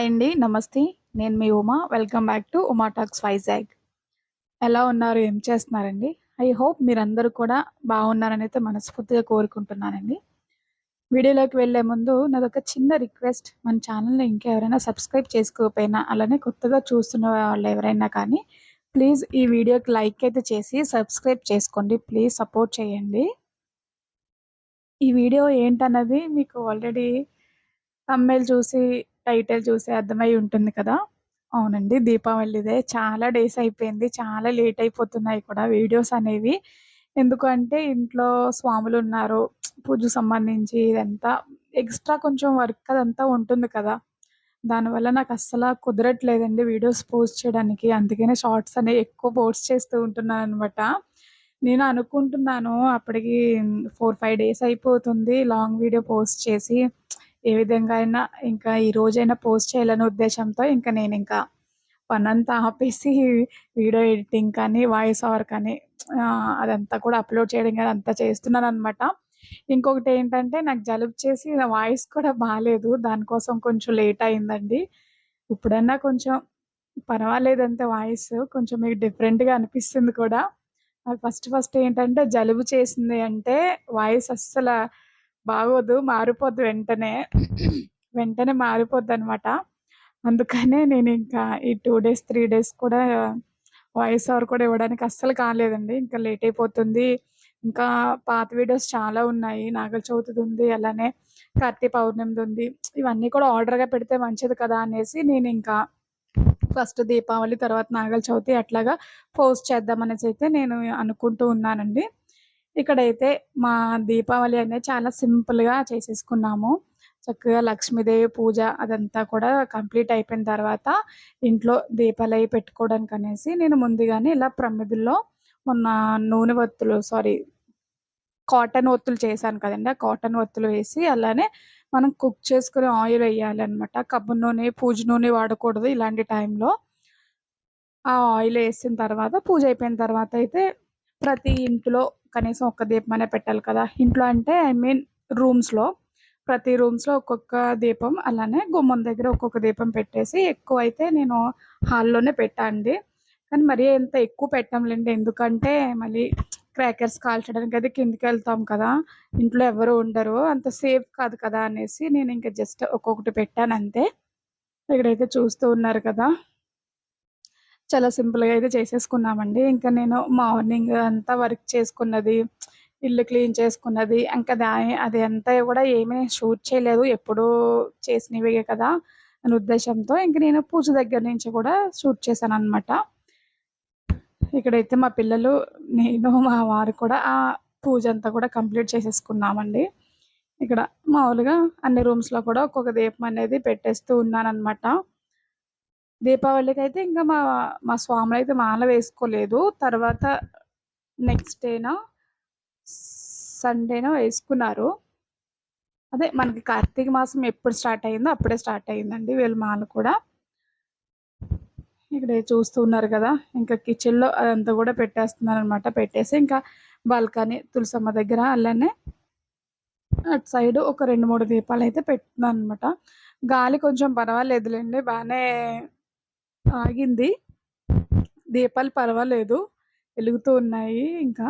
Hi అండి. నమస్తే. నేను మీ Uma. Welcome back to Uma talks Vizag. ఎలా ఉన్నారు? ఏం చేస్తున్నారండి? ఐ హోప్ మీరందరూ కూడా బాగున్నారని అయితే మనస్ఫూర్తిగా కోరుకుంటున్నానండి. వీడియోలోకి వెళ్ళే ముందు నాదొక చిన్న రిక్వెస్ట్. మన ఛానల్‌ని ఇంకెవరైనా సబ్స్క్రైబ్ చేసుకోకపోయినా, అలానే కొత్తగా చూస్తున్న వాళ్ళు ఎవరైనా కానీ, ప్లీజ్ ఈ వీడియోకి లైక్ అయితే చేసి సబ్స్క్రైబ్ చేసుకోండి. ప్లీజ్ సపోర్ట్ చేయండి. ఈ వీడియో ఏంటన్నది మీకు ఆల్రెడీ తమ్మేలు చూసి, టైటిల్ చూసే అర్థమై ఉంటుంది కదా! అవునండి. దీపావళిదే. చాలా డేస్ అయిపోయింది. చాలా లేట్ అయిపోతున్నాయి కూడా వీడియోస్ అనేవి. ఎందుకంటే ఇంట్లో స్వాములు ఉన్నారు పూజకు సంబంధించి ఇదంతా ఎక్స్‌ట్రా కొంచెం వర్క్ అదంతా ఉంటుంది కదా! దానివల్ల నాకు అస్సలు కుదరట్లేదండి వీడియోస్ పోస్ట్ చేయడానికి. అందుకనే షార్ట్స్ అనేవి ఎక్కువ పోస్ట్ చేస్తూ ఉంటున్నాను అనమాట నేను అనుకుంటున్నాను అప్పటికి 4, 5 డేస్ అయిపోతుంది లాంగ్ వీడియో పోస్ట్ చేసి. ఏ విధంగా అయినా ఇంకా ఈ రోజైనా పోస్ట్ చేయాలనే ఉద్దేశంతో ఇంకా నేను ఇంకా పనంతా ఆపేసి వీడియో ఎడిటింగ్ కానీ, వాయిస్ ఓవర్ కానీ అదంతా కూడా అప్‌లోడ్ చేయడం కానీ అంతా చేస్తున్నారు అనమాట ఇంకొకటి ఏంటంటే నాకు జలుబు చేసి నా వాయిస్ కూడా బాగాలేదు దానికోసం కొంచెం లేట్ అయిందండి. ఇప్పుడన్నా కొంచెం పర్వాలేదంతే వాయిస్. కొంచెం మీకు డిఫరెంట్‌గా అనిపిస్తుంది కూడా. నాకు ఫస్ట్ ఫస్ట్ ఏంటంటే జలుబు చేసింది అంటే వాయిస్ అస్సలు బాగోదు. మారిపోద్ది వెంటనే. వెంటనే మారిపోద్ది అనమాట అందుకనే నేను ఇంకా ఈ టూ డేస్, త్రీ డేస్ కూడా వాయిస్ ఓవర్ కూడా ఇవ్వడానికి అస్సలు కాలేదండి. ఇంకా లేట్ అయిపోతుంది. ఇంకా పాత వీడియోస్ చాలా ఉన్నాయి. నాగల చవితిదుంది. అలానే కార్తీక పౌర్ణమిదుంది. ఇవన్నీ కూడా ఆర్డర్‌గా పెడితే మంచిది కదా! అనేసి నేను ఇంకా ఫస్ట్ దీపావళి, తర్వాత నాగల చవితి అట్లాగా పోస్ట్ చేద్దామనేసి అయితే నేను అనుకుంటూ ఉన్నానండి. ఇక్కడైతే మా దీపావళి అనేది చాలా సింపుల్‌గా చేసేసుకున్నాము. చక్కగా లక్ష్మీదేవి పూజ అదంతా కూడా కంప్లీట్ అయిపోయిన తర్వాత ఇంట్లో దీపాలయ్య పెట్టుకోవడానికి అనేసి నేను ముందుగానే ఇలా ప్రమిదుల్లో మొన్న నూనె ఒత్తులు సారీ కాటన్ ఒత్తులు చేశాను కదండి ఆ కాటన్ ఒత్తులు వేసి అలానే మనం కుక్ చేసుకునే ఆయిల్ వేయాలన్నమాట కబ్బు నూనె, పూజ నూనె వాడకూడదు ఇలాంటి టైంలో. ఆ ఆయిల్ వేసిన తర్వాత పూజ అయిపోయిన తర్వాత అయితే ప్రతి ఇంట్లో కనీసం ఒక్క దీపమనే పెట్టాలి కదా! ఇంట్లో అంటే ఐ మీన్ రూమ్స్‌లో. ప్రతి రూమ్స్‌లో ఒక్కొక్క దీపం అలానే గుమ్మం దగ్గర ఒక్కొక్క దీపం పెట్టేసి ఎక్కువ అయితే నేను హాల్‌లోనే పెట్టండి కానీ మరీ ఇంత ఎక్కువ పెట్టంలేండి. ఎందుకంటే మళ్ళీ క్రాకర్స్ కాల్చడానికి అయితే కిందకెళ్తాం కదా! ఇంట్లో ఎవరు ఉండరు. అంత సేఫ్ కాదు కదా! అనేసి నేను ఇంకా జస్ట్ ఒక్కొక్కటి పెట్టానంతే. ఇక్కడైతే చూస్తూ ఉన్నారు కదా! చాలా సింపుల్‌గా అయితే చేసేసుకున్నామండి. ఇంకా నేను మార్నింగ్ అంతా వర్క్ చేసుకున్నది, ఇల్లు క్లీన్ చేసుకున్నది, ఇంకా దా అది అంతా కూడా ఏమీ షూట్ చేయలేదు. ఎప్పుడూ చేసినవే కదా! అనే ఉద్దేశంతో ఇంక నేను పూజ దగ్గర నుంచి కూడా షూట్ చేశాను అనమాట ఇక్కడైతే మా పిల్లలు, నేను, మా వారు కూడా ఆ పూజంతా కూడా కంప్లీట్ చేసేసుకున్నామండి. ఇక్కడ మామూలుగా అన్ని రూమ్స్‌లో కూడా ఒక్కొక్క దీపం అనేది పెట్టేస్తూ దీపావళికి దీపావళికైతే ఇంకా మా మా స్వాములైతే మాల వేసుకోలేదు. తర్వాత నెక్స్ట్ డేనో సండేనో వేసుకున్నారు. అదే మనకి కార్తీక మాసం ఎప్పుడు స్టార్ట్ అయిందో అప్పుడే స్టార్ట్ అయిందండి వీళ్ళ మాల కూడా. ఇక్కడ చూస్తూ ఉన్నారు కదా! ఇంకా కిచెన్‌లో అదంతా కూడా పెట్టేస్తున్నాననమాట. పెట్టేసి ఇంకా బాల్కనీ తులసమ్మ దగ్గర అలానే అటు సైడ్ ఒక 2, 3 దీపాలైతే అనమాట గాలి కొంచెం పర్వాలేదులేండి బాగానే ఆగింది. దీపాలు పర్వాలేదు. వెలుగుతూ ఉన్నాయి ఇంకా.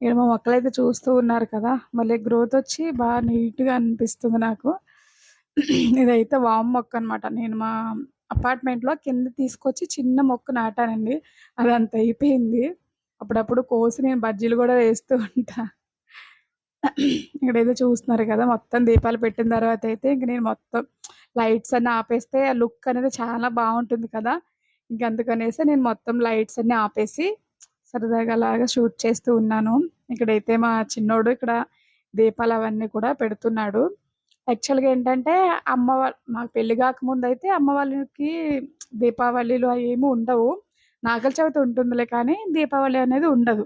ఇక్కడ మా మొక్కలైతే చూస్తూ ఉన్నారు కదా! మళ్ళీ గ్రోత్ వచ్చి బాగా నీట్‌గా అనిపిస్తుంది నాకు. ఇదైతే వామ్ మొక్క అనమాట. నేను మా అపార్ట్మెంట్‌లో కింద తీసుకొచ్చి చిన్న మొక్క నాటానండి. అది అంత అయిపోయింది. అప్పుడప్పుడు కోసి నేను బజ్జీలు కూడా వేస్తూ ఉంటా. ఇక్కడైతే చూస్తున్నారు కదా! మొత్తం దీపాలు పెట్టిన తర్వాత అయితే ఇంక నేను మొత్తం లైట్స్ అన్నీ ఆపేస్తే ఆ లుక్ అనేది చాలా బాగుంటుంది కదా! ఇంక అందుకనేసి నేను మొత్తం లైట్స్ అన్నీ ఆపేసి సరదాగా అలాగా షూట్ చేస్తూ ఉన్నాను. ఇక్కడైతే మా చిన్నోడు ఇక్కడ దీపాలు అవన్నీ కూడా పెడుతున్నాడు. యాక్చువల్‌గా ఏంటంటే అమ్మ వాళ్ళ మాకు పెళ్ళి కాకముందయితే అమ్మ వాళ్ళకి దీపావళిలు ఏమి ఉండవు. నాగల చవితి ఉంటుందిలే కానీ దీపావళి అనేది ఉండదు.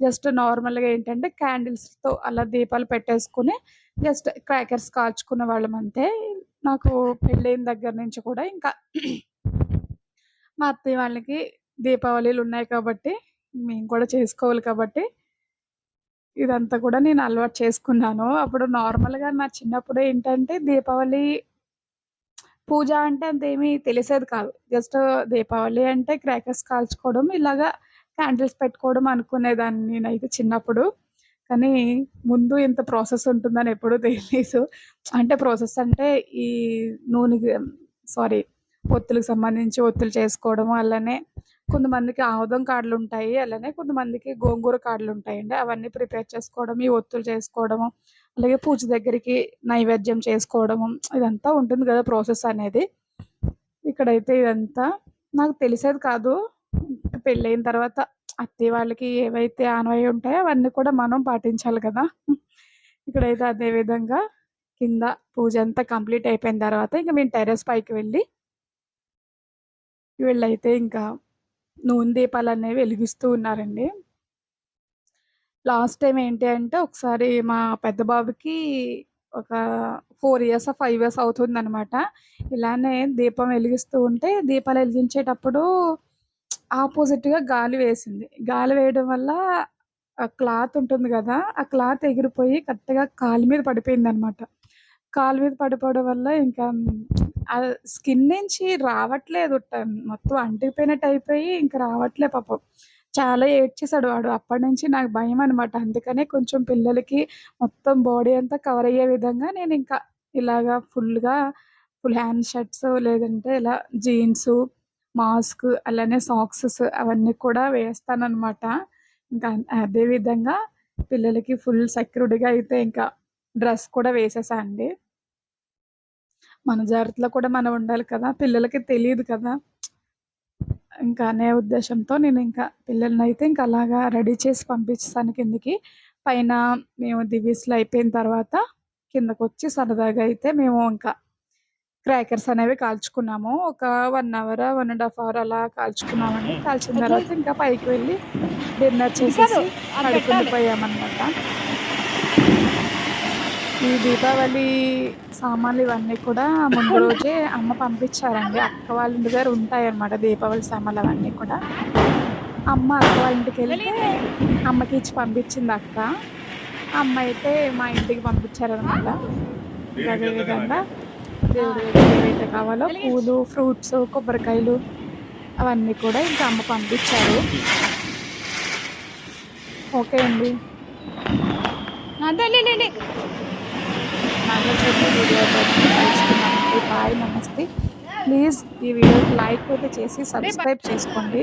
జస్ట్ నార్మల్‌గా ఏంటంటే క్యాండిల్స్‌తో అలా దీపాలు పెట్టేసుకొని జస్ట్ క్రాకర్స్ కాల్చుకున్న వాళ్ళం అంతే. నాకు పెళ్ళైన దగ్గర నుంచి కూడా ఇంకా మా అత్తయ్య వాళ్ళకి దీపావళిలు ఉన్నాయి కాబట్టి, మేము కూడా చేసుకోవాలి కాబట్టి ఇదంతా కూడా నేను అలవాటు చేసుకున్నాను. అప్పుడు నార్మల్‌గా నా చిన్నప్పుడు ఏంటంటే దీపావళి పూజ అంటే అంతేమీ తెలిసేది కాదు. జస్ట్ దీపావళి అంటే క్రాకర్స్ కాల్చుకోవడం, ఇలాగా క్యాండిల్స్ పెట్టుకోవడం అనుకునేదాన్ని నేనైతే చిన్నప్పుడు. కానీ ముందు ఇంత ప్రాసెస్ ఉంటుందని ఎప్పుడూ తెలియదు అంటే ప్రాసెస్ అంటే ఈ నూనెకి సారీ ఒత్తులకు సంబంధించి ఒత్తులు చేసుకోవడము, అలానే కొంతమందికి ఆముదం కాడలుంటాయి. అలానే కొంతమందికి గోంగూర కాడలుంటాయండి. అవన్నీ ప్రిపేర్ చేసుకోవడం, ఈ ఒత్తులు చేసుకోవడము, అలాగే పూజ దగ్గరికి నైవేద్యం చేసుకోవడము, ఇదంతా ఉంటుంది కదా ప్రాసెస్ అనేది. ఇక్కడైతే ఇదంతా నాకు తెలిసేది కాదు. పెళ్ళైన తర్వాత అత్తయ్య వాళ్ళకి ఏవైతే ఆనవాయి ఉంటాయో అవన్నీ కూడా మనం పాటించాలి కదా! ఇక్కడైతే అదే విధంగా కింద పూజ అంతా కంప్లీట్ అయిపోయిన తర్వాత ఇంకా మేము టెర్రస్ పైకి వెళ్ళి వీళ్ళైతే ఇంకా నూనె దీపాలు అనేవి వెలిగిస్తూ ఉన్నారండి. లాస్ట్ టైం ఏంటి అంటే ఒకసారి మా పెద్ద బాబుకి ఒక ఫోర్ ఇయర్స్ ఫైవ్ ఇయర్స్ అవుతుందనమాట. ఇలానే దీపం వెలిగిస్తూ ఉంటే దీపాలు వెలిగించేటప్పుడు ఆపోజిట్‌గా గాలి వేసింది. గాలి వేయడం వల్ల ఆ క్లాత్ ఉంటుంది కదా ఆ క్లాత్ ఎగిరిపోయి కరెక్ట్‌గా కాలు మీద పడిపోయిందనమాట. కాలు మీద పడిపోవడం వల్ల ఇంకా ఆ స్కిన్ నుంచి రావట్లేదు. మొత్తం అంటిపోయినట్టు అయిపోయి ఇంకా రావట్లే పాపం. చాలా ఏడ్చేసాడు వాడు. అప్పటినుంచి నాకు భయం అనమాట అందుకనే కొంచెం పిల్లలకి మొత్తం బాడీ అంతా కవర్ అయ్యే విధంగా నేను ఇంకా ఇలాగా ఫుల్‌గా ఫుల్ హ్యాండ్ షర్ట్స్ లేదంటే ఇలా జీన్సు, మాస్క్ అలానే సాక్సెస్ అవన్నీ కూడా వేస్తానన్నమాట ఇంకా అదే విధంగా పిల్లలకి ఫుల్ సెక్యూరిటీగా అయితే ఇంకా డ్రెస్ కూడా వేసేసా అండి. మన జాగ్రత్తలో కూడా మనం ఉండాలి కదా! పిల్లలకి తెలియదు కదా! ఇంకా అనే ఉద్దేశంతో నేను ఇంకా పిల్లల్ని అయితే ఇంకా అలాగా రెడీ చేసి పంపించేసాను కిందకి. పైన మేము దివీస్లో అయిపోయిన తర్వాత కిందకొచ్చి సరదాగా అయితే మేము ఇంకా క్రాకర్స్ అనేవి కాల్చుకున్నాము. ఒక 1 అవర్, 1 ½ అవర్ అలా కాల్చుకున్నామండి. కాల్చిన తర్వాత ఇంకా పైకి వెళ్ళి డిన్నర్ చేసేసి పడుకుండిపోయామనమాట. ఈ దీపావళి సామాన్లు ఇవన్నీ కూడా ముందు రోజే అమ్మ పంపించారండి. అక్క వాళ్ళ ఇంటి దగ్గర ఉంటాయన్నమాట దీపావళి సామాన్లు అవన్నీ కూడా. అమ్మ అక్క వాళ్ళ ఇంటికెళ్తే అమ్మకి ఇచ్చి పంపించింది అక్క. అమ్మ అయితే మా ఇంటికి పంపించారనమాట. ఇంకా అదే విధంగా దేవుడి ఏవైతే కావాలో పూలు, ఫ్రూట్స్, కొబ్బరికాయలు అవన్నీ కూడా ఇంకా అమ్మ పంపించారు. ఓకే అండి. చెప్పే కలుసుకుందామండి. బాయ్. నమస్తే. ప్లీజ్ ఈ వీడియోకి లైక్ అయితే చేసి సబ్స్క్రైబ్ చేసుకోండి.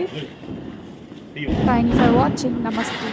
Thanks for watching. నమస్తే.